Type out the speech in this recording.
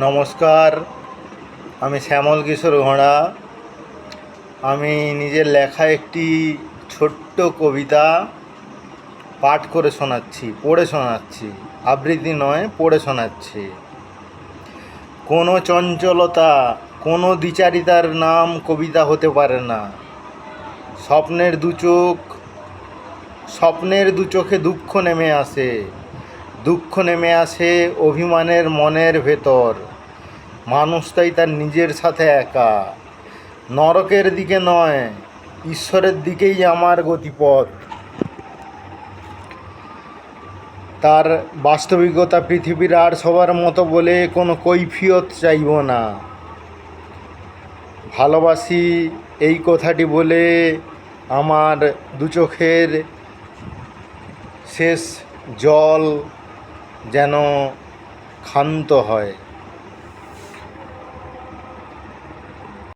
নমস্কার, আমি শ্যামল কিশোর ঘোড়া আমি নিজের লেখা একটি ছোট্ট কবিতা পাঠ করে শোনাচ্ছি, পড়ে শোনাচ্ছি, আবৃত্তি নয়, পড়ে শোনাচ্ছি। কোনো চঞ্চলতা, কোনো দ্বিচারিতার নাম কবিতা হতে পারে না। স্বপ্নের দু চোখ, স্বপ্নের দু চোখে দুঃখ নেমে আসে। দুঃখ নেমে আসে অভিমানের মনের ভেতর। মানুষ তাই তার নিজের সাথে একা। নরকের দিকে নয়, ঈশ্বরের দিকেই আমার গতিপথ। তার বাস্তবিকতা পৃথিবীর আর সবার মতো বলে কোনো কৈফিয়ত চাইব না। ভালোবাসি এই কথাটি বলে আমার দু চোখের শেষ জল যেন ক্ষান্ত হয়।